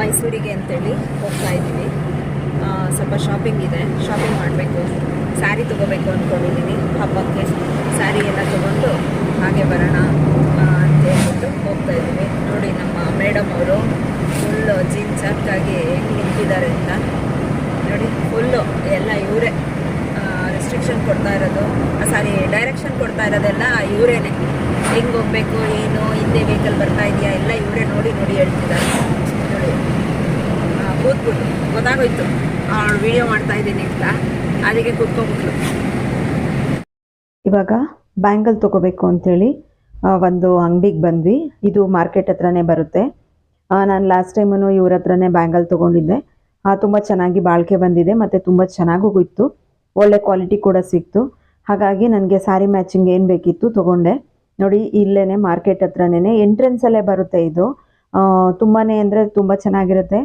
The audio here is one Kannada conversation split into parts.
ಮೈಸೂರಿಗೆ ಅಂತೇಳಿ ಹೋಗ್ತಾ ಇದ್ದೀವಿ. ಸ್ವಲ್ಪ ಶಾಪಿಂಗ್ ಇದೆ. ಶಾಪಿಂಗ್ ಮಾಡಬೇಕು. ಸ್ಯಾರಿ ತೊಗೋಬೇಕು ಅಂದ್ಕೊಂಡಿದ್ದೀನಿ ಹಬ್ಬಕ್ಕೆ. ಸ್ಯಾರಿ ಎಲ್ಲ ತೊಗೊಂಡು ಹಾಗೆ ಬರೋಣ ಅಂತ ಹೇಳ್ಬಿಟ್ಟು ಹೋಗ್ತಾ ಇದ್ದೀವಿ. ನೋಡಿ ನಮ್ಮ ಮೇಡಮ್ ಅವರು ಫುಲ್ಲು ಜೀನ್ಸ್ ಹಾಕಾಗಿ ಹೆಂಗೆ ನಿಂತಿದ್ದಾರೆ ಅಂತ. ನೋಡಿ ಫುಲ್ಲು ಎಲ್ಲ ಇವರೇ. ರೆಸ್ಟ್ರಿಕ್ಷನ್ ಕೊಡ್ತಾ ಇರೋದು. ಸಾರಿ ಡೈರೆಕ್ಷನ್ ಕೊಡ್ತಾ ಇರೋದೆಲ್ಲ ಇವರೇನೆ. ಹೆಂಗೆ ಹೋಗ್ಬೇಕು, ಏನು, ಹಿಂದೆ ವೆಹಿಕಲ್ ಬರ್ತಾ ಇದೆಯಾ, ಎಲ್ಲ ಇವರೇ ನೋಡಿ ನೋಡಿ ಹೇಳ್ತಿದ್ದಾರೆ. ಕೂತ್ಬಿಟ್ಟು ಗೊತ್ತಾಗೋಯ್ತು. ಅವಳು ವಿಡಿಯೋ ಮಾಡ್ತಾ ಇದ್ದೀನಿ ಅಂತ. ಅದಕ್ಕೆ ಕೂತ್ಕೊಂಡ್ಬಿಟ್ಲು. ಇವಾಗ ಬ್ಯಾಂಗಲ್ ತೊಗೋಬೇಕು ಅಂತೇಳಿ ಆ, ಒಂದು ಅಂಗಡಿಗೆ ಬಂದ್ವಿ. ಇದು ಮಾರ್ಕೆಟ್ ಹತ್ರನೇ ಬರುತ್ತೆ. ನಾನು ಲಾಸ್ಟ್ ಟೈಮು ಇವ್ರ ಹತ್ರನೇ ಬ್ಯಾಂಗಲ್ ತೊಗೊಂಡಿದ್ದೆ. ತುಂಬ ಚೆನ್ನಾಗಿ ಬಾಳಿಕೆ ಬಂದಿದೆ ಮತ್ತು ತುಂಬ ಚೆನ್ನಾಗೂ ಇತ್ತು ಒಳ್ಳೆ ಕ್ವಾಲಿಟಿ ಕೂಡ ಸಿಕ್ತು. ಹಾಗಾಗಿ ನನಗೆ ಸ್ಯಾರಿ ಮ್ಯಾಚಿಂಗ್ ಏನು ಬೇಕಿತ್ತು ತೊಗೊಂಡೆ. ನೋಡಿ ಇಲ್ಲೇ ಮಾರ್ಕೆಟ್ ಹತ್ರನೇ ಎಂಟ್ರೆನ್ಸಲ್ಲೇ ಬರುತ್ತೆ ಇದು. ತುಂಬಾ ಅಂದರೆ ತುಂಬ ಚೆನ್ನಾಗಿರುತ್ತೆ.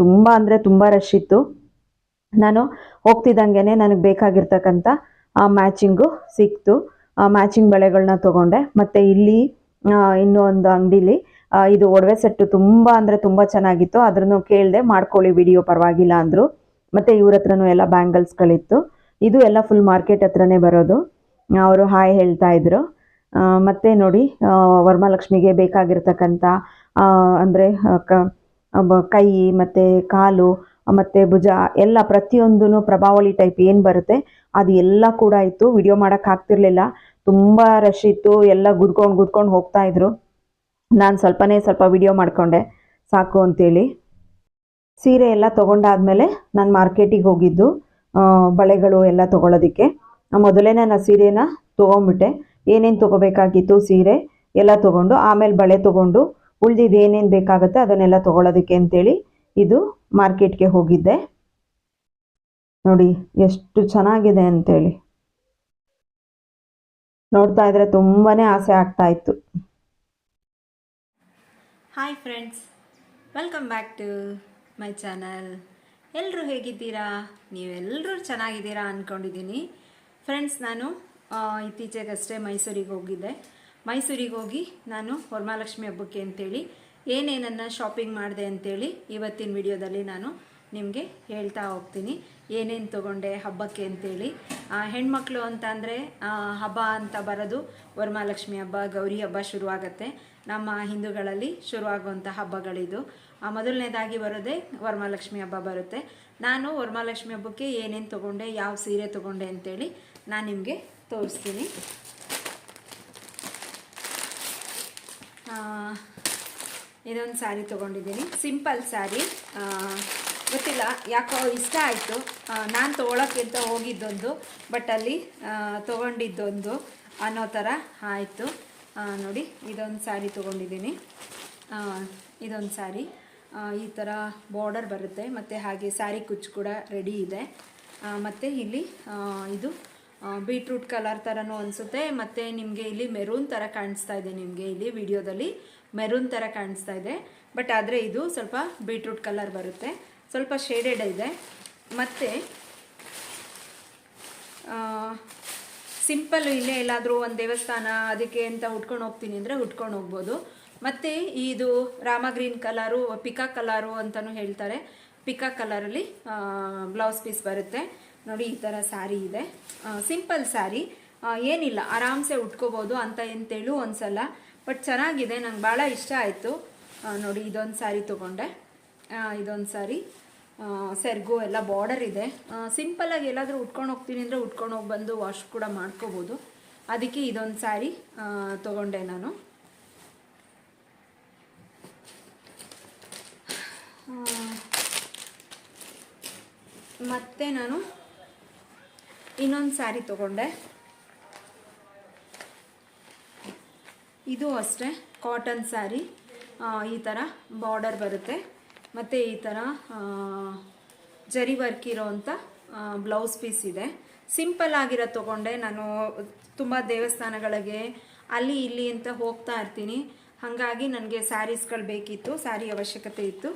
ತುಂಬ ಅಂದರೆ ತುಂಬ ರಶ್ ಇತ್ತು. ನಾನು ಹೋಗ್ತಿದ್ದಂಗೆ ನನಗೆ ಬೇಕಾಗಿರ್ತಕ್ಕಂಥ ಮ್ಯಾಚಿಂಗು ಸಿಕ್ತು. ಆ ಮ್ಯಾಚಿಂಗ್ ಬಳೆಗಳನ್ನ ತೊಗೊಂಡೆ. ಮತ್ತು ಇಲ್ಲಿ ಇನ್ನೂ ಒಂದು ಅಂಗಡಿಲಿ ಇದು ಒಡವೆ ಸೆಟ್ಟು ತುಂಬ ಅಂದರೆ ತುಂಬ ಚೆನ್ನಾಗಿತ್ತು. ಅದ್ರನ್ನು ಕೇಳಿದೆ ಮಾಡ್ಕೊಳ್ಳಿ ವಿಡಿಯೋ ಪರವಾಗಿಲ್ಲ ಅಂದರು. ಮತ್ತು ಇವ್ರ ಹತ್ರನೂ ಎಲ್ಲ ಬ್ಯಾಂಗಲ್ಸ್ಗಳಿತ್ತು ಇದು ಎಲ್ಲ ಫುಲ್ ಮಾರ್ಕೆಟ್ ಹತ್ರನೇ ಬರೋದು. ಅವರು ಹಾಯ್ ಹೇಳ್ತಾ ಇದ್ರು. ಮತ್ತು ನೋಡಿ ವರ್ಮಾಲಕ್ಷ್ಮಿಗೆ ಬೇಕಾಗಿರ್ತಕ್ಕಂಥ ಅಂದರೆ ಕೈ, ಮತ್ತು ಕಾಲು, ಮತ್ತು ಭುಜ, ಎಲ್ಲ ಪ್ರತಿಯೊಂದೂ ಪ್ರಭಾವಳಿ ಟೈಪ್ ಏನು ಬರುತ್ತೆ, ಅದು ಎಲ್ಲ ಕೂಡ ಇತ್ತು. ವಿಡಿಯೋ ಮಾಡೋಕ್ಕೆ ಆಗ್ತಿರ್ಲಿಲ್ಲ. ತುಂಬ ರಶ್ ಇತ್ತು. ಎಲ್ಲ ಗುದ್ಕೊಂಡು ಗುದ್ಕೊಂಡು ಹೋಗ್ತಾ ಇದ್ರು. ನಾನು ಸ್ವಲ್ಪನೇ ಸ್ವಲ್ಪ ವಿಡಿಯೋ ಮಾಡಿಕೊಂಡೆ. ಸಾಕು ಅಂತೇಳಿ. ಸೀರೆ ಎಲ್ಲ ತೊಗೊಂಡಾದಮೇಲೆ ನಾನು ಮಾರ್ಕೆಟಿಗೆ ಹೋಗಿದ್ದು. ಬಳೆಗಳು ಎಲ್ಲ ತೊಗೊಳೋದಕ್ಕೆ. ಮೊದಲೇ ನಾನು ಸೀರೆನ ತೊಗೊಂಬಿಟ್ಟೆ. ಏನೇನು ತೊಗೋಬೇಕಾಗಿತ್ತು ಸೀರೆ ಎಲ್ಲ ತೊಗೊಂಡು, ಆಮೇಲೆ ಬಳೆ ತೊಗೊಂಡು ಉಳ್ದಿದ್ದು ಏನೇನು ಬೇಕಾಗುತ್ತೆ ಅದನ್ನೆಲ್ಲ ತೊಗೊಳೋದಕ್ಕೆ ಅಂತೇಳಿ ಇದು ಮಾರ್ಕೆಟ್ಗೆ ಹೋಗಿದ್ದೆ. ನೋಡಿ ಎಷ್ಟು ಚೆನ್ನಾಗಿದೆ ಅಂತೇಳಿ. ನೋಡ್ತಾ ಇದ್ರೆ ತುಂಬಾನೇ ಆಸೆ ಆಗ್ತಾ ಇತ್ತು. Hi friends welcome back to my channel ಎಲ್ಲರೂ ಹೇಗಿದ್ದೀರಾ? ನೀವೆಲ್ಲರೂ ಚೆನ್ನಾಗಿದ್ದೀರಾ ಅಂದ್ಕೊಂಡಿದ್ದೀನಿ ಫ್ರೆಂಡ್ಸ್ ನಾನು ಇತ್ತೀಚೆಗಷ್ಟೇ ಮೈಸೂರಿಗೆ ಹೋಗಿದ್ದೆ. ಮೈಸೂರಿಗೆ ಹೋಗಿ ನಾನು ವರಮಹಾಲಕ್ಷ್ಮಿ ಹಬ್ಬಕ್ಕೆ ಅಂತೇಳಿ ಏನೇನನ್ನು ಶಾಪಿಂಗ್ ಮಾಡಿದೆ ಅಂತೇಳಿ ಇವತ್ತಿನ ವಿಡಿಯೋದಲ್ಲಿ ನಾನು ನಿಮಗೆ ಹೇಳ್ತಾ ಹೋಗ್ತೀನಿ. ಏನೇನು ತೊಗೊಂಡೆ ಹಬ್ಬಕ್ಕೆ ಅಂತೇಳಿ. ಹೆಣ್ಮಕ್ಳು ಅಂತ ಅಂದರೆ ಹಬ್ಬ ಅಂತ ಬರೋದು ವರಮಹಾಲಕ್ಷ್ಮಿ ಹಬ್ಬ, ಗೌರಿ ಹಬ್ಬ ಶುರುವಾಗತ್ತೆ. ನಮ್ಮ ಹಿಂದೂಗಳಲ್ಲಿ ಶುರುವಾಗುವಂಥ ಹಬ್ಬಗಳಿದು. ಮೊದಲನೇದಾಗಿ ಬರೋದೇ ವರಮಹಾಲಕ್ಷ್ಮಿ ಹಬ್ಬ ಬರುತ್ತೆ. ನಾನು ವರಮಹಾಲಕ್ಷ್ಮಿ ಹಬ್ಬಕ್ಕೆ ಏನೇನು ತೊಗೊಂಡೆ, ಯಾವ ಸೀರೆ ತೊಗೊಂಡೆ ಅಂತೇಳಿ ನಾನು ನಿಮಗೆ ತೋರಿಸ್ತೀನಿ ಆ, ಇದೊಂದು ಸ್ಯಾರಿ ತೊಗೊಂಡಿದ್ದೀನಿ. ಸಿಂಪಲ್ ಸ್ಯಾರಿ. ಗೊತ್ತಿಲ್ಲ, ಯಾಕೋ ಇಷ್ಟ ಆಯಿತು. ನಾನು ತೊಗೊಳಕ್ಕಿಂತ ಹೋಗಿದ್ದೊಂದು ಬಟ್ ಅಲ್ಲಿ ತೊಗೊಂಡಿದ್ದೊಂದು ಅನ್ನೋ ಥರ ಆಯಿತು. ನೋಡಿ, ಇದೊಂದು ಸ್ಯಾರಿ ತೊಗೊಂಡಿದ್ದೀನಿ. ಇದೊಂದು ಸ್ಯಾರಿ. ಈ ಥರ ಬಾರ್ಡರ್ ಬರುತ್ತೆ, ಮತ್ತು ಹಾಗೆ ಸ್ಯಾರಿ ಕುಚ್ಚು ಕೂಡ ರೆಡಿ ಇದೆ. ಮತ್ತು ಇಲ್ಲಿ ಇದು ಬೀಟ್ರೂಟ್ ಕಲರ್ ಥರನೂ ಅನಿಸುತ್ತೆ. ಮತ್ತು ನಿಮಗೆ ಇಲ್ಲಿ ಮೆರೂನ್ ಥರ ಕಾಣಿಸ್ತಾ ಇದೆ ನಿಮಗೆ ಇಲ್ಲಿ ವಿಡಿಯೋದಲ್ಲಿ. ಮೆರೂನ್ ಥರ ಕಾಣಿಸ್ತಾ ಇದೆ. ಬಟ್ ಆದರೆ ಇದು ಸ್ವಲ್ಪ ಬೀಟ್ರೂಟ್ ಕಲರ್ ಬರುತ್ತೆ. ಸ್ವಲ್ಪ ಶೇಡೆಡ್ ಇದೆ. ಮತ್ತು ಸಿಂಪಲ್ ಇಲ್ಲೇ ಎಲ್ಲಾದರೂ ಒಂದು ದೇವಸ್ಥಾನ ಅದಕ್ಕೆ ಅಂತ ಉಟ್ಕೊಂಡು ಹೋಗ್ತೀನಿ ಅಂದರೆ ಉಟ್ಕೊಂಡು ಹೋಗ್ಬೋದು. ಮತ್ತು ಇದು ರಾಮ ಗ್ರೀನ್ ಕಲರು, ಪಿಕಾ ಕಲರು ಅಂತಲೂ ಹೇಳ್ತಾರೆ. ಪಿಕಾ ಕಲರಲ್ಲಿ ಬ್ಲೌಸ್ ಪೀಸ್ ಬರುತ್ತೆ. ನೋಡಿ, ಈ ಥರ ಸ್ಯಾರಿ ಇದೆ. ಸಿಂಪಲ್ ಸ್ಯಾರಿ ಏನಿಲ್ಲ, ಆರಾಮ್ಸೆ ಉಟ್ಕೋಬೋದು ಅಂತ ಎಂತೇಳು ಸಲ ಬಟ್ ಚೆನ್ನಾಗಿದೆ, ನಂಗೆ ಭಾಳ ಇಷ್ಟ ಆಯಿತು. ನೋಡಿ, ಇದೊಂದು ಸ್ಯಾರಿ ತೊಗೊಂಡೆ. ಇದೊಂದು ಸ್ಯಾರಿ ಸೆರ್ಗು ಎಲ್ಲ ಬಾರ್ಡರ್ ಇದೆ. ಸಿಂಪಲಾಗಿ ಎಲ್ಲಾದರೂ ಉಟ್ಕೊಂಡು ಹೋಗ್ತೀನಿ ಅಂದರೆ ಉಟ್ಕೊಂಡು ಹೋಗಿ ಬಂದು ವಾಶ್ ಕೂಡ ಮಾಡ್ಕೋಬೋದು. ಅದಕ್ಕೆ ಇದೊಂದು ಸ್ಯಾರಿ ತೊಗೊಂಡೆ ನಾನು. ಮತ್ತೆ ನಾನು ಇನ್ನೊಂದು ಸ್ಯಾರಿ ತೊಗೊಂಡೆ. ಇದು ಅಷ್ಟೇ ಕಾಟನ್ ಸ್ಯಾರಿ ಈ ಥರ ಬಾರ್ಡರ್ ಬರುತ್ತೆ. ಮತ್ತು ಈ ಥರ ಜರಿ ವರ್ಕ್ ಇರೋವಂಥ ಬ್ಲೌಸ್ ಪೀಸ್ ಇದೆ. ಸಿಂಪಲ್ ಆಗಿರೋ ತೊಗೊಂಡೆ. ನಾನು ತುಂಬ ದೇವಸ್ಥಾನಗಳಿಗೆ ಅಲ್ಲಿ ಇಲ್ಲಿ ಅಂತ ಹೋಗ್ತಾ ಇರ್ತೀನಿ. ಹಾಗಾಗಿ ನನಗೆ ಸ್ಯಾರೀಸ್ಗಳು ಬೇಕಿತ್ತು ಸ್ಯಾರಿ ಅವಶ್ಯಕತೆ ಇತ್ತು.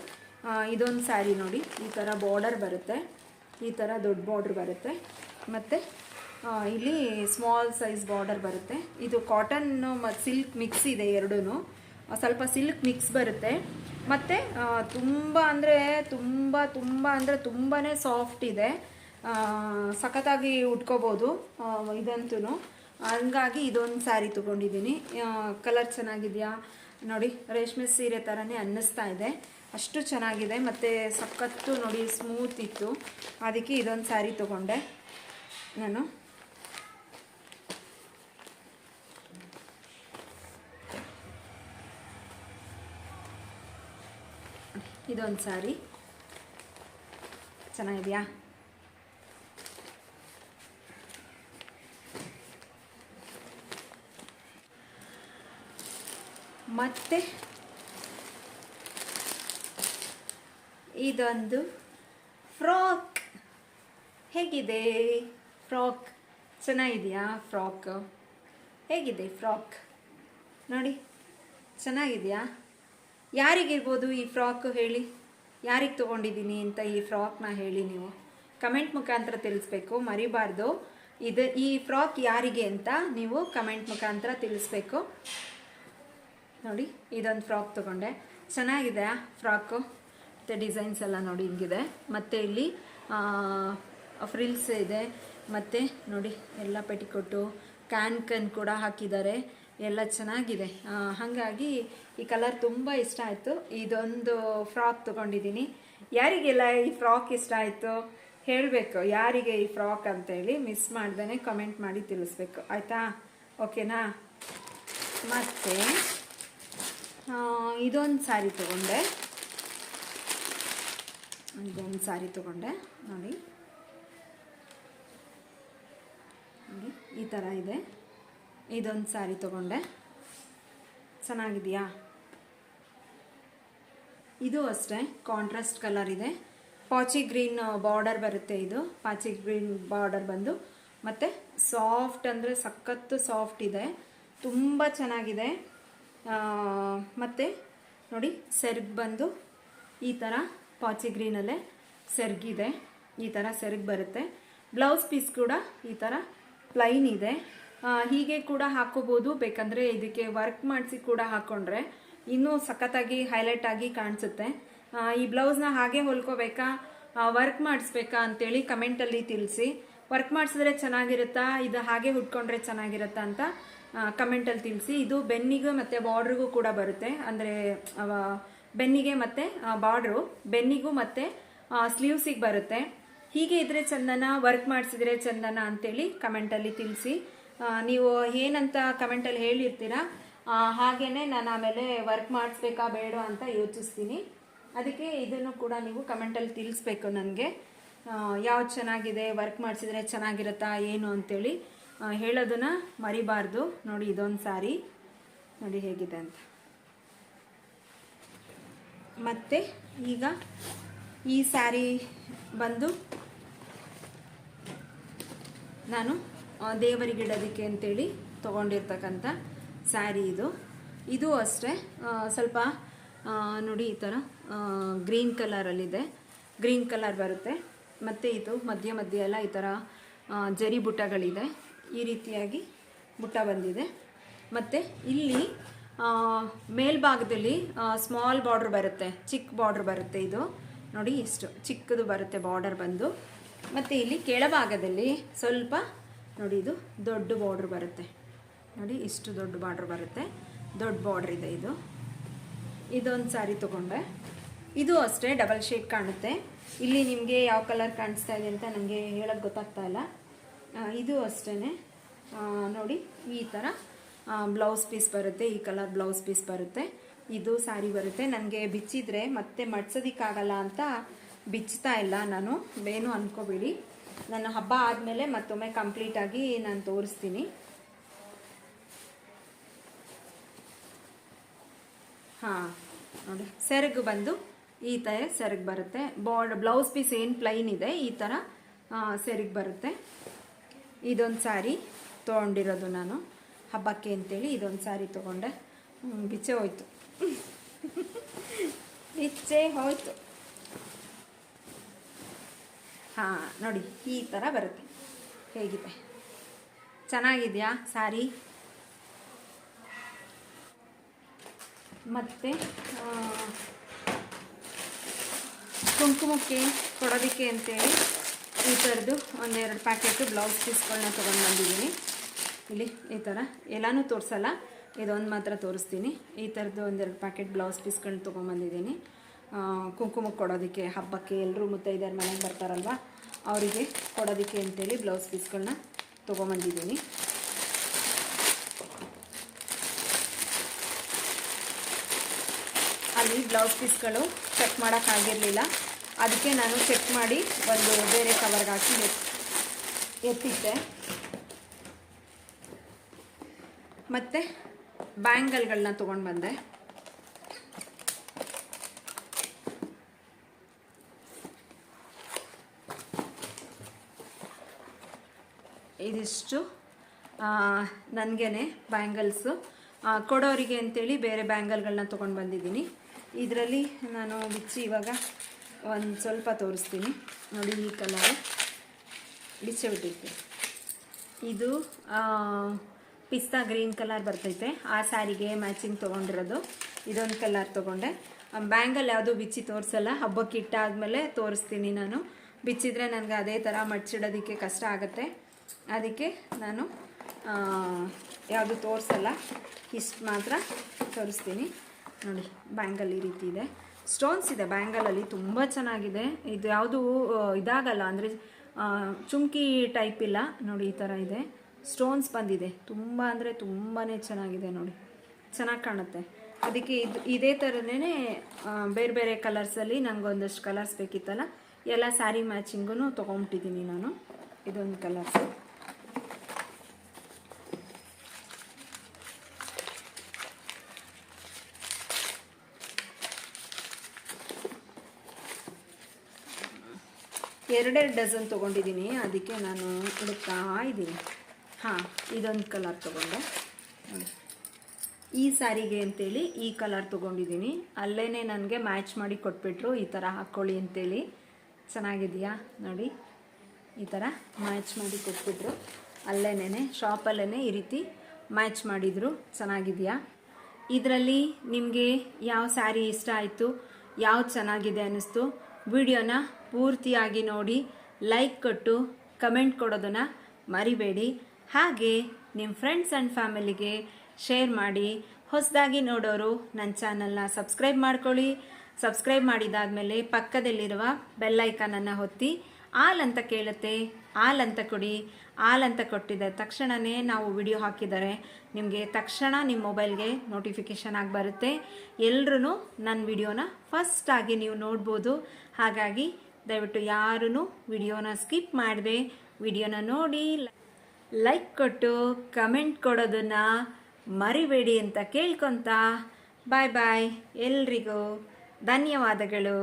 ಇದೊಂದು ಸ್ಯಾರಿ ನೋಡಿ, ಈ ಥರ ಬಾರ್ಡರ್ ಬರುತ್ತೆ. ಈ ಥರ ದೊಡ್ಡ ಬಾರ್ಡ್ರ್ ಬರುತ್ತೆ. ಮತ್ತು ಇಲ್ಲಿ ಸ್ಮಾಲ್ ಸೈಜ್ ಬಾರ್ಡರ್ ಬರುತ್ತೆ. ಇದು ಕಾಟನ್ನು ಮತ್ತು ಸಿಲ್ಕ್ ಮಿಕ್ಸ್ ಇದೆ ಎರಡೂ ಸ್ವಲ್ಪ ಸಿಲ್ಕ್ ಮಿಕ್ಸ್ ಬರುತ್ತೆ. ಮತ್ತು ತುಂಬ ಅಂದರೆ ತುಂಬ ತುಂಬ ಅಂದರೆ ತುಂಬಾ ಸಾಫ್ಟ್ ಇದೆ. ಸಖತ್ತಾಗಿ ಉಟ್ಕೋಬೋದು ಇದಂತೂ ಹಂಗಾಗಿ ಇದೊಂದು ಸ್ಯಾರಿ ತೊಗೊಂಡಿದ್ದೀನಿ ಕಲರ್ ಚೆನ್ನಾಗಿದೆಯಾ? ನೋಡಿ, ರೇಷ್ಮೆ ಸೀರೆ ಥರನೇ ಅನ್ನಿಸ್ತಾ ಇದೆ. ಅಷ್ಟು ಚೆನ್ನಾಗಿದೆ. ಮತ್ತು ಸಖತ್ತು ನೋಡಿ ಸ್ಮೂತ್ ಇತ್ತು. ಅದಕ್ಕೆ ಇದೊಂದು ಸ್ಯಾರಿ ತೊಗೊಂಡೆ. ನಾನು? ಇದೊಂದು ಸಾರಿ. ಚೆನ್ನಾಗಿದೆಯಾ? ಮತ್ತೆ? ಇದೊಂದು ಫ್ರಾಕ್. ಹೇಗಿದೆ? ಫ್ರಾಕ್ ಚೆನ್ನಾಗಿದೆಯಾ ಫ್ರಾಕ್? ಹೇಗಿದೆ ಫ್ರಾಕ್? ನೋಡಿ, ಚೆನ್ನಾಗಿದೆಯಾ? ಯಾರಿಗಿರ್ಬೋದು ಈ ಫ್ರಾಕ್ ಹೇಳಿ? ಯಾರಿಗೆ ತೊಗೊಂಡಿದ್ದೀನಿ ಅಂತ ಈ ಫ್ರಾಕ್ನ ಹೇಳಿ ನೀವು? ಕಮೆಂಟ್ ಮುಖಾಂತರ ತಿಳಿಸ್ಬೇಕು, ಮರಿಬಾರ್ದು. ಇದು ಈ ಫ್ರಾಕ್ ಯಾರಿಗೆ ಅಂತ ನೀವು ಕಮೆಂಟ್ ಮುಖಾಂತರ ತಿಳಿಸ್ಬೇಕು. ನೋಡಿ, ಇದೊಂದು ಫ್ರಾಕ್ ತೊಗೊಂಡೆ. ಚೆನ್ನಾಗಿದೆ ಫ್ರಾಕು? ಮತ್ತು ಡಿಸೈನ್ಸ್ ಎಲ್ಲ ನೋಡಿ, ಹಿಂಗಿದೆ. ಮತ್ತು ಇಲ್ಲಿ ಫ್ರಿಲ್ಸ್ ಇದೆ. ಮತ್ತು ನೋಡಿ, ಎಲ್ಲ ಪೆಟಿಕೊಟ್ಟು ಕ್ಯಾನ್ ಕನ್ ಕೂಡ ಹಾಕಿದ್ದಾರೆ. ಎಲ್ಲ ಚೆನ್ನಾಗಿದೆ. ಹಾಗಾಗಿ ಈ ಕಲರ್ ತುಂಬ ಇಷ್ಟ ಆಯಿತು. ಇದೊಂದು ಫ್ರಾಕ್ ತೊಗೊಂಡಿದ್ದೀನಿ. ಯಾರಿಗೆಲ್ಲ ಈ ಫ್ರಾಕ್ ಇಷ್ಟ ಆಯಿತು ಹೇಳಬೇಕು. ಯಾರಿಗೆ ಈ ಫ್ರಾಕ್ ಅಂತೇಳಿ ಮಿಸ್ ಮಾಡ್ದೇ ಕಮೆಂಟ್ ಮಾಡಿ ತಿಳಿಸ್ಬೇಕು. ಆಯಿತಾ? ಓಕೆನಾ ಮತ್ತು ಇದೊಂದು ಸ್ಯಾರಿ ತೊಗೊಂಡೆ. ಇದೊಂದು ಸ್ಯಾರಿ ತೊಗೊಂಡೆ. ನೋಡಿ. ನೋಡಿ ಈ ಥರ ಇದೆ. ಇದೊಂದು ಸ್ಯಾರಿ ತೊಗೊಂಡೆ. ಚೆನ್ನಾಗಿದೆಯಾ? ಇದು ಅಷ್ಟೇ ಕಾಂಟ್ರಾಸ್ಟ್ ಕಲರ್ ಇದೆ. ಪಾಚಿ ಗ್ರೀನ್ ಬಾರ್ಡರ್ ಬರುತ್ತೆ ಇದು. ಪಾಚಿ ಗ್ರೀನ್ ಬಾರ್ಡರ್ ಬಂದು. ಮತ್ತು ಸಾಫ್ಟ್ ಅಂದರೆ ಸಖತ್ತು ಸಾಫ್ಟ್ ಇದೆ. ತುಂಬ ಚೆನ್ನಾಗಿದೆ. ಮತ್ತು ನೋಡಿ, ಸೆರ್ಗ್ ಬಂದು ಈ ಥರ ಪಾಚಿ ಗ್ರೀನಲ್ಲೇ ಸೆರ್ಗಿದೆ ಈ ಥರ ಸೆರ್ಗ್ ಬರುತ್ತೆ. ಬ್ಲೌಸ್ ಪೀಸ್ ಕೂಡ ಈ ಥರ ಪ್ಲೈನ್ ಇದೆ. ಹೀಗೆ ಕೂಡ ಹಾಕೋಬೋದು. ಬೇಕಂದ್ರೆ ಇದಕ್ಕೆ ವರ್ಕ್ ಮಾಡಿಸಿ ಕೂಡ ಹಾಕೊಂಡ್ರೆ ಇನ್ನೂ ಸಖತ್ತಾಗಿ ಹೈಲೈಟ್ ಆಗಿ ಕಾಣಿಸುತ್ತೆ. ಈ ಬ್ಲೌಸ್ನ ಹಾಗೆ ಹೊಲ್ಕೋಬೇಕಾ? ವರ್ಕ್ ಮಾಡಿಸ್ಬೇಕಾ ಅಂತೇಳಿ ಕಮೆಂಟಲ್ಲಿ ತಿಳಿಸಿ. ವರ್ಕ್ ಮಾಡಿಸಿದ್ರೆ ಚೆನ್ನಾಗಿರುತ್ತಾ? ಇದು ಹಾಗೆ ಹುಟ್ಕೊಂಡ್ರೆ ಚೆನ್ನಾಗಿರುತ್ತಾ ಅಂತ ಕಮೆಂಟಲ್ಲಿ ತಿಳಿಸಿ. ಇದು ಬೆನ್ನಿಗೂ ಮತ್ತು ಬಾರ್ಡ್ರಿಗೂ ಕೂಡ ಬರುತ್ತೆ. ಅಂದರೆ ಬೆನ್ನಿಗೆ ಮತ್ತು ಬಾರ್ಡ್ರು ಬೆನ್ನಿಗೂ ಮತ್ತು ಸ್ಲೀವ್ಸಿಗೆ ಬರುತ್ತೆ. ಹೀಗೆ ಇದ್ರೆ ಚಂದನ ವರ್ಕ್ ಮಾಡಿಸಿದ್ರೆ ಚಂದನ ಅಂತೇಳಿ ಕಮೆಂಟಲ್ಲಿ ತಿಳಿಸಿ. ನೀವು ಏನಂತ ಕಮೆಂಟಲ್ಲಿ ಹೇಳಿರ್ತೀರಾ ಹಾಗೇ ನಾನು ಆಮೇಲೆ ವರ್ಕ್ ಮಾಡಿಸ್ಬೇಕಾ ಬೇಡ ಅಂತ ಯೋಚಿಸ್ತೀನಿ. ಅದಕ್ಕೆ ಇದನ್ನು ಕೂಡ ನೀವು ಕಮೆಂಟಲ್ಲಿ ತಿಳಿಸ್ಬೇಕು ನನಗೆ. ಯಾವ್ದು ಚೆನ್ನಾಗಿದೆ ವರ್ಕ್ ಮಾಡಿಸಿದ್ರೆ ಚೆನ್ನಾಗಿರುತ್ತಾ, ಏನು ಅಂತೇಳಿ ಹೇಳೋದನ್ನು ಹೇಳೋದನ್ನ ಮರಿಬಾರ್ದು. ನೋಡಿ ಇದೊಂದು ಸಾರಿ. ನೋಡಿ ಹೇಗಿದೆ ಅಂತ. ಮತ್ತು ಈಗ ಈ ಸ್ಯಾರಿ ಬಂದು ನಾನು ದೇವರಿಗೆ ದೇವರಿಗಿಡೋದಕ್ಕೆ ಅಂತೇಳಿ ತೊಗೊಂಡಿರ್ತಕ್ಕಂಥ ಸ್ಯಾರಿ ಇದು. ಇದು ಅಷ್ಟೇ. ಸ್ವಲ್ಪ ನೋಡಿ ಈ ಥರ ಗ್ರೀನ್ ಕಲರಲ್ಲಿದೆ. ಗ್ರೀನ್ ಕಲರ್ ಬರುತ್ತೆ. ಮತ್ತು ಇದು ಮಧ್ಯ ಮಧ್ಯ ಎಲ್ಲ ಈ ಥರ ಜರಿ ಬುಟ್ಟಗಳಿದೆ ಈ ರೀತಿಯಾಗಿ ಬುಟ್ಟ ಬಂದಿದೆ. ಮತ್ತು ಇಲ್ಲಿ ಮೇಲ್ಭಾಗದಲ್ಲಿ ಸ್ಮಾಲ್ ಬಾರ್ಡ್ರ್ ಬರುತ್ತೆ. ಚಿಕ್ಕ ಬಾರ್ಡ್ರ್ ಬರುತ್ತೆ ಇದು. ನೋಡಿ ಇಷ್ಟು ಚಿಕ್ಕದು ಬರುತ್ತೆ ಬಾರ್ಡರ್ ಬಂದು. ಮತ್ತು ಇಲ್ಲಿ ಕೆಳಭಾಗದಲ್ಲಿ ಸ್ವಲ್ಪ ನೋಡಿ ಇದು ದೊಡ್ಡ ಬಾರ್ಡ್ರ್ ಬರುತ್ತೆ. ನೋಡಿ ಇಷ್ಟು ದೊಡ್ಡ ಬಾರ್ಡ್ರ್ ಬರುತ್ತೆ. ದೊಡ್ಡ ಬಾರ್ಡ್ರ್ ಇದೆ ಇದು. ಇದೊಂದು ಸಾರಿ ತೊಗೊಂಡೆ ಇದು ಅಷ್ಟೇ ಡಬಲ್ ಶೇಡ್ ಕಾಣುತ್ತೆ. ಇಲ್ಲಿ ನಿಮಗೆ ಯಾವ ಕಲರ್ ಕಾಣಿಸ್ತಾ ಇದೆ ಅಂತ ನನಗೆ ಹೇಳೋಕ್ಕೆ ಗೊತ್ತಾಗ್ತಾ ಇಲ್ಲ. ಇದು ಅಷ್ಟೇ ನೋಡಿ ಈ ಥರ ಬ್ಲೌಸ್ ಪೀಸ್ ಬರುತ್ತೆ. ಈ ಕಲರ್ ಬ್ಲೌಸ್ ಪೀಸ್ ಬರುತ್ತೆ. ಇದು ಸಾರಿ ಬರುತ್ತೆ. ನನಗೆ ಬಿಚ್ಚಿದ್ರೆ ಮತ್ತೆ ಮಡ್ಸೋದಕ್ಕಾಗಲ್ಲ ಅಂತ ಬಿಚ್ತಾ ಇಲ್ಲ ನಾನು. ಏನು ಅಂದ್ಕೋಬೇಡಿ ನನ್ನ ಹಬ್ಬ ಆದಮೇಲೆ ಮತ್ತೊಮ್ಮೆ ಕಂಪ್ಲೀಟಾಗಿ ನಾನು ತೋರಿಸ್ತೀನಿ. ಹಾಂ, ನೋಡಿ. ಸೆರಗು ಬಂದು ಈ ಥರ ಸೆರಗು ಬರುತ್ತೆ. ಬಾರ್ಡ್ ಬ್ಲೌಸ್ ಪೀಸ್ ಏನು ಪ್ಲೈನ್ ಇದೆ, ಈ ಥರ ಸೆರಗು ಬರುತ್ತೆ. ಇದೊಂದು ಸ್ಯಾರಿ ತೊಗೊಂಡಿರೋದು ನಾನು. ಹಬ್ಬಕ್ಕೆ ಅಂತೇಳಿ ಇದೊಂದು ಸ್ಯಾರಿ ತೊಗೊಂಡೆ. ಬಿಚ್ಚೆ ಹೋಯ್ತು. ಬಿಚ್ಚೆ ಹೋಯ್ತು. ಹಾಂ ನೋಡಿ ಈ ಥರ ಬರುತ್ತೆ. ಹೇಗಿದೆ? ಚೆನ್ನಾಗಿದೆಯಾ ಸಾರಿ? ಮತ್ತು ಕುಂಕುಮಕ್ಕೆ ಕೊಡೋದಕ್ಕೆ ಅಂತೇಳಿ ಈ ಥರದ್ದು ಒಂದೆರಡು ಪ್ಯಾಕೆಟು ಬ್ಲೌಸ್ ಪೀಸ್ಗಳನ್ನ ತೊಗೊಂಡು ಬಂದಿದ್ದೀನಿ. ಇಲ್ಲಿ ಈ ಥರ. ಎಲ್ಲನೂ ತೋರಿಸಲ್ಲ. ಇದೊಂದು ಮಾತ್ರ ತೋರಿಸ್ತೀನಿ. ಈ ಥರದ್ದು ಒಂದೆರಡು ಪ್ಯಾಕೆಟ್ ಬ್ಲೌಸ್ ಪೀಸ್ಗಳನ್ನ ತೊಗೊಂಬಂದಿದ್ದೀನಿ ಆ, ಕುಂಕುಮಕ್ಕೆ ಕೊಡೋದಕ್ಕೆ ಹಬ್ಬಕ್ಕೆ ಎಲ್ಲರೂ ಮುತ್ತೈದೆಯರ ಮನೆಗೆ ಬರ್ತಾರಲ್ವ? ಅವರಿಗೆ ಕೊಡೋದಕ್ಕೆ ಅಂತೇಳಿ ಬ್ಲೌಸ್ ಪೀಸ್ಗಳನ್ನ ತೊಗೊಂಬಂದಿದ್ದೀನಿ. ಅಲ್ಲಿ ಬ್ಲೌಸ್ ಪೀಸ್ಗಳು ಚೆಕ್ ಮಾಡೋಕ್ಕಾಗಿರಲಿಲ್ಲ ಅದಕ್ಕೆ ನಾನು ಚೆಕ್ ಮಾಡಿ ಒಂದು ಬೇರೆ ಕವರ್ಗೆ ಹಾಕಿ ಎತ್ತಿಟ್ಟೆ ಮತ್ತು ಬ್ಯಾಂಗಲ್ಗಳನ್ನ ತೊಗೊಂಡು ಬಂದೆ. ಇದಿಷ್ಟು ನನಗೇ ಬ್ಯಾಂಗಲ್ಸು. ಕೊಡೋರಿಗೆ ಅಂತೇಳಿ ಬೇರೆ ಬ್ಯಾಂಗಲ್ಗಳನ್ನ ತೊಗೊಂಡು ಬಂದಿದ್ದೀನಿ. ಇದರಲ್ಲಿ ನಾನು ಬಿಚ್ಚಿ ಇವಾಗ ಒಂದು ಸ್ವಲ್ಪ ತೋರಿಸ್ತೀನಿ. ನೋಡಿ ಈ ಕಲರ್. ಬಿಚ್ಚೆ ಬಿಟ್ಟಿರ್ತೀನಿ. ಇದು ಪಿಸ್ತಾ ಗ್ರೀನ್ ಕಲರ್ ಬರ್ತೈತೆ. ಆ ಸ್ಯಾರಿಗೆ ಮ್ಯಾಚಿಂಗ್ ತೊಗೊಂಡಿರೋದು. ಇದೊಂದು ಕಲರ್ ತೊಗೊಂಡೆ. ಬ್ಯಾಂಗಲ್ ಯಾವುದು ಬಿಚ್ಚಿ ತೋರಿಸಲ್ಲ. ಹಬ್ಬಕ್ಕೆ ಇಟ್ಟಾದಮೇಲೆ ತೋರಿಸ್ತೀನಿ ನಾನು. ಬಿಚ್ಚಿದ್ರೆ ನನಗೆ ಅದೇ ಥರ ಮಡ್ಚಿಡೋದಕ್ಕೆ ಕಷ್ಟ ಆಗುತ್ತೆ. ಅದಕ್ಕೆ ನಾನು ಯಾವುದು ತೋರಿಸಲ್ಲ, ಇಷ್ಟು ಮಾತ್ರ ತೋರಿಸ್ತೀನಿ. ನೋಡಿ ಬ್ಯಾಂಗಲ್ ಈ ರೀತಿ ಇದೆ. ಸ್ಟೋನ್ಸ್ ಇದೆ ಬ್ಯಾಂಗಲಲ್ಲಿ ತುಂಬ ಚೆನ್ನಾಗಿದೆ. ಇದು ಯಾವುದು ಇದಾಗಲ್ಲ, ಅಂದರೆ ಚುಮ್ಕಿ ಟೈಪ್ ಇಲ್ಲ. ನೋಡಿ, ಈ ಥರ ಇದೆ. ಸ್ಟೋನ್ಸ್ ಬಂದಿದೆ. ತುಂಬ ಅಂದರೆ ತುಂಬಾ ಚೆನ್ನಾಗಿದೆ, ನೋಡಿ. ಚೆನ್ನಾಗಿ ಕಾಣುತ್ತೆ. ಅದಕ್ಕೆ ಇದು, ಇದೇ ಥರನೇ ಬೇರೆ ಬೇರೆ ಕಲರ್ಸಲ್ಲಿ ನನಗೊಂದಷ್ಟು ಕಲರ್ಸ್ ಬೇಕಿತ್ತಲ್ಲ, ಎಲ್ಲ ಸ್ಯಾರಿ ಮ್ಯಾಚಿಂಗೂ ತೊಗೊಂಬಿಟ್ಟಿದ್ದೀನಿ ನಾನು. ಇದೊಂದು ಕಲರ್ ಎರಡೆರಡು ಡಜನ್ ತೊಗೊಂಡಿದ್ದೀನಿ. ಅದಕ್ಕೆ ನಾನು ಹುಡುಕ್ತಾ ಇದ್ದೀನಿ. ಹಾಂ, ಇದೊಂದು ಕಲರ್ ತೊಗೊಂಡೆ. ಈ ಸಾರಿಗೆ ಅಂತೇಳಿ ಈ ಕಲರ್ ತೊಗೊಂಡಿದ್ದೀನಿ. ಅಲ್ಲೇ ನನಗೆ ಮ್ಯಾಚ್ ಮಾಡಿ ಕೊಟ್ಬಿಟ್ರು ಈ ಥರ ಹಾಕ್ಕೊಳ್ಳಿ ಅಂತೇಳಿ. ಚೆನ್ನಾಗಿದೆಯಾ? ನೋಡಿ. ಈ ಥರ ಮ್ಯಾಚ್ ಮಾಡಿ ಕೊಟ್ಬಿಟ್ರು. ಅಲ್ಲೇನೇ ಶಾಪಲ್ಲೇ ಈ ರೀತಿ ಮ್ಯಾಚ್ ಮಾಡಿದರು. ಚೆನ್ನಾಗಿದೆಯಾ? ಇದರಲ್ಲಿ ನಿಮಗೆ ಯಾವ ಸ್ಯಾರಿ ಇಷ್ಟ ಆಯಿತು? ಯಾವ್ದು ಚೆನ್ನಾಗಿದೆ ಅನ್ನಿಸ್ತು? ವಿಡಿಯೋನ ಪೂರ್ತಿಯಾಗಿ ನೋಡಿ ಲೈಕ್ ಕೊಟ್ಟು ಕಮೆಂಟ್ ಕೊಡೋದನ್ನು ಮರಿಬೇಡಿ. ಹಾಗೆ ನಿಮ್ಮ ಫ್ರೆಂಡ್ಸ್ ಆ್ಯಂಡ್ ಫ್ಯಾಮಿಲಿಗೆ ಶೇರ್ ಮಾಡಿ, ಹೊಸದಾಗಿ ನೋಡೋರು ನನ್ನ ಚಾನಲ್ನ ಸಬ್ಸ್ಕ್ರೈಬ್ ಮಾಡ್ಕೊಳ್ಳಿ. ಸಬ್ಸ್ಕ್ರೈಬ್ ಮಾಡಿದಾದಮೇಲೆ ಪಕ್ಕದಲ್ಲಿರುವ ಬೆಲ್ ಐಕಾನನ್ನು ಅಂತ ಕೇಳುತ್ತೆ ಹಾಲಂತ ಕೊಡಿ ಹಾಲಂತ ಕೊಟ್ಟಿದ ತಕ್ಷಣವೇ ನಾವು ವಿಡಿಯೋ ಹಾಕಿದರೆ ನಿಮಗೆ ತಕ್ಷಣ ನಿಮ್ಮ ಮೊಬೈಲ್ಗೆ ನೋಟಿಫಿಕೇಷನ್ ಆಗಿ ಬರುತ್ತೆ. ಎಲ್ಲರೂ ನನ್ನ ವಿಡಿಯೋನ ಫಸ್ಟಾಗಿ ನೀವು ನೋಡ್ಬೋದು. ಹಾಗಾಗಿ ದಯವಿಟ್ಟು ಯಾರೂ ವಿಡಿಯೋನ ಸ್ಕಿಪ್ ಮಾಡಿದೆ, ವಿಡಿಯೋನ ನೋಡಿ ಲೈಕ್ ಕೊಟ್ಟು, ಕಮೆಂಟ್ ಕೊಡೋದನ್ನು ಮರಿಬೇಡಿ ಅಂತ ಕೇಳ್ಕೊತ ಬಾಯ್ ಬಾಯ್ ಎಲ್ರಿಗೂ ಧನ್ಯವಾದಗಳು.